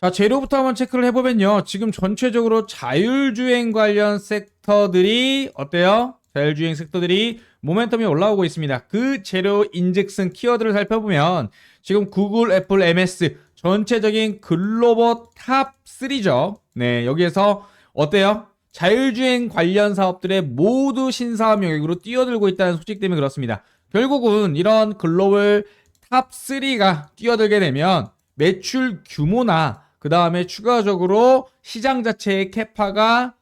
자, 재료부터 한번 체크를 해보면요. 지금 전체적으로 자율주행 관련 섹터들이 어때요? 자율주행 섹터들이 모멘텀이 올라오고 있습니다. 그 재료 인젝슨 키워드를 살펴보면 지금 구글, 애플, MS 전체적인 글로벌 탑 3죠. 네, 여기에서 어때요? 자율주행 관련 사업들의 모두 신사업 영역으로 뛰어들고 있다는 소식 때문에 그렇습니다. 결국은 이런 글로벌 탑 3가 뛰어들게 되면 매출 규모나 그 다음에 추가적으로 시장 자체의 캐파가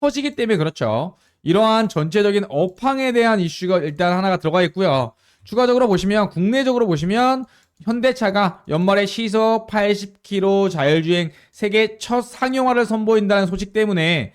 커지기 때문에 그렇죠. 이러한 전체적인 업황에 대한 이슈가 일단 하나가 들어가 있고요. 추가적으로 보시면 국내적으로 보시면 현대차가 연말에 시속 80km 자율주행 세계 첫 상용화를 선보인다는 소식 때문에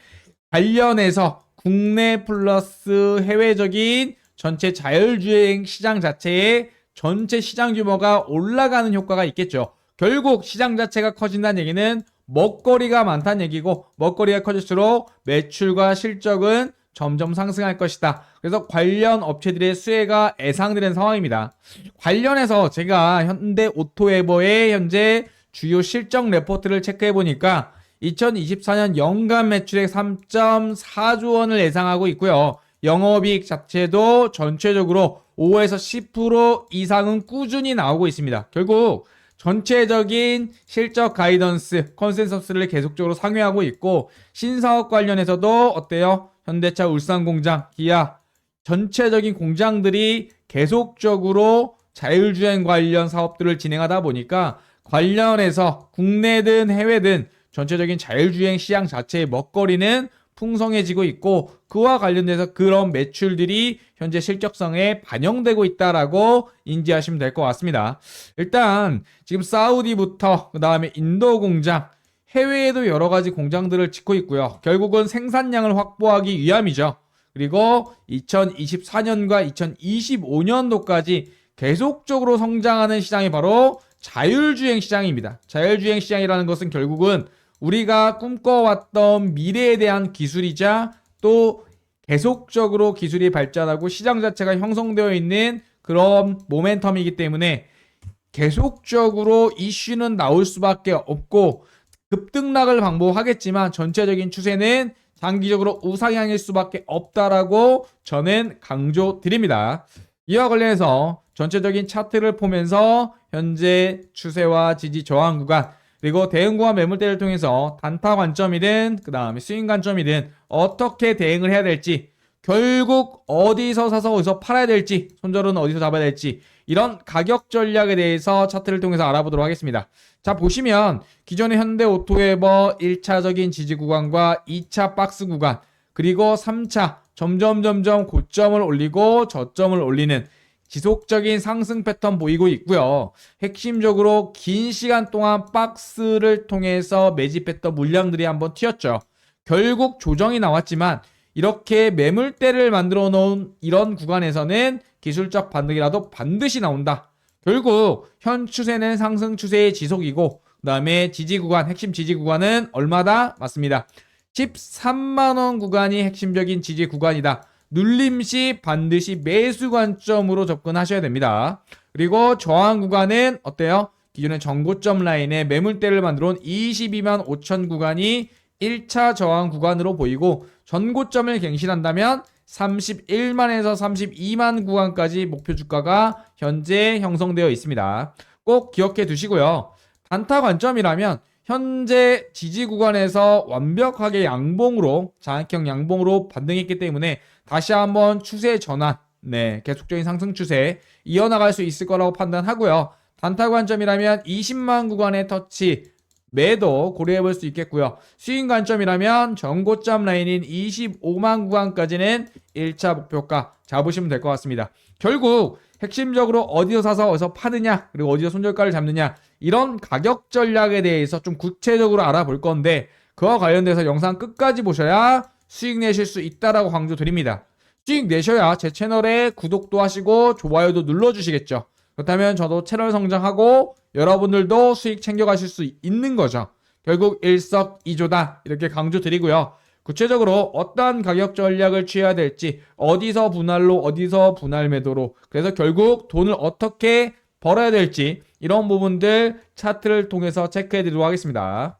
관련해서 국내 플러스 해외적인 전체 자율주행 시장 자체의 전체 시장 규모가 올라가는 효과가 있겠죠. 결국 시장 자체가 커진다는 얘기는 먹거리가 많다는 얘기고 먹거리가 커질수록 매출과 실적은 점점 상승할 것이다. 그래서 관련 업체들의 수혜가 예상되는 상황입니다. 관련해서 제가 현대 오토에버의 현재 주요 실적 레포트를 체크해 보니까 2024년 연간 매출액 3.4조 원을 예상하고 있고요. 영업이익 자체도 전체적으로 5에서 10% 이상은 꾸준히 나오고 있습니다. 결국 전체적인 실적 가이던스, 컨센서스를 계속적으로 상회하고 있고 신사업 관련해서도 어때요? 현대차 울산 공장, 기아 전체적인 공장들이 계속적으로 자율주행 관련 사업들을 진행하다 보니까 관련해서 국내든 해외든 전체적인 자율주행 시장 자체의 먹거리는 풍성해지고 있고 그와 관련돼서 그런 매출들이 현재 실적성에 반영되고 있다라고 인지하시면 될 것 같습니다. 일단 지금 사우디부터 그 다음에 인도 공장 해외에도 여러 가지 공장들을 짓고 있고요. 결국은 생산량을 확보하기 위함이죠. 그리고 2024년과 2025년도까지 계속적으로 성장하는 시장이 바로 자율주행 시장입니다. 자율주행 시장이라는 것은 결국은 우리가 꿈꿔왔던 미래에 대한 기술이자 또 계속적으로 기술이 발전하고 시장 자체가 형성되어 있는 그런 모멘텀이기 때문에 계속적으로 이슈는 나올 수밖에 없고 급등락을 방법하겠지만 전체적인 추세는 장기적으로 우상향일 수밖에 없다라고 저는 강조드립니다. 이와 관련해서 전체적인 차트를 보면서 현재 추세와 지지 저항 구간 그리고 대응 구간 매물대를 통해서 단타 관점이든 그 다음에 스윙 관점이든 어떻게 대응을 해야 될지 결국 어디서 사서 어디서 팔아야 될지 손절은 어디서 잡아야 될지 이런 가격 전략에 대해서 차트를 통해서 알아보도록 하겠습니다. 자 보시면 기존의 현대 오토웨버 1차적인 지지 구간과 2차 박스 구간 그리고 3차 점점 점점 고점을 올리고 저점을 올리는 지속적인 상승 패턴 보이고 있고요. 핵심적으로 긴 시간 동안 박스를 통해서 매집했던 물량들이 한번 튀었죠. 결국 조정이 나왔지만 이렇게 매물대를 만들어 놓은 이런 구간에서는 기술적 반등이라도 반드시 나온다. 결국 현 추세는 상승 추세의 지속이고 그다음에 지지 구간 핵심 지지 구간은 얼마다? 맞습니다. 13만 원 구간이 핵심적인 지지 구간이다. 눌림 시 반드시 매수 관점으로 접근하셔야 됩니다. 그리고 저항 구간은 어때요? 기존의 전고점 라인에 매물대를 만들어 온 22만 5천 구간이 1차 저항 구간으로 보이고 전고점을 갱신한다면 31만에서 32만 구간까지 목표 주가가 현재 형성되어 있습니다. 꼭 기억해 두시고요. 단타 관점이라면 현재 지지 구간에서 완벽하게 양봉으로 장악형 양봉으로 반등했기 때문에 다시 한번 추세 전환, 네 계속적인 상승 추세 이어나갈 수 있을 거라고 판단하고요. 단타 관점이라면 20만 구간의 터치 매도 고려해 볼 수 있겠고요. 수익 관점이라면 전고점 라인인 25만 구간까지는 1차 목표가 잡으시면 될 것 같습니다. 결국 핵심적으로 어디서 사서 어디서 파느냐 그리고 어디서 손절가를 잡느냐 이런 가격 전략에 대해서 좀 구체적으로 알아볼 건데 그와 관련돼서 영상 끝까지 보셔야 수익 내실 수 있다라고 강조드립니다. 수익 내셔야 제 채널에 구독도 하시고 좋아요도 눌러주시겠죠. 그렇다면 저도 채널 성장하고 여러분들도 수익 챙겨가실 수 있는 거죠. 결국 일석이조다 이렇게 강조드리고요. 구체적으로 어떠한 가격 전략을 취해야 될지 어디서 분할로 어디서 분할 매도로 그래서 결국 돈을 어떻게 벌어야 될지 이런 부분들 차트를 통해서 체크해 드리도록 하겠습니다.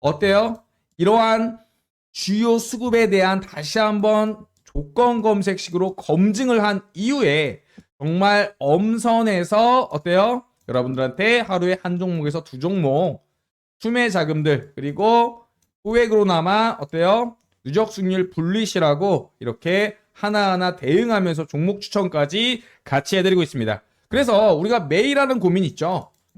어때요? 이러한 주요 수급에 대한 다시 한번 조건 검색식으로 검증을 한 이후에 정말 엄선해서 어때요? 여러분들한테 하루에 한 종목에서 두 종목 추매 자금들 그리고 소액으로나마 어때요? 누적 수익률 분리시라고 이렇게 하나하나 대응하면서 종목 추천까지 같이 해드리고 있습니다. 그래서 우리가 매일 하는 고민 있죠.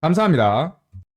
감사합니다.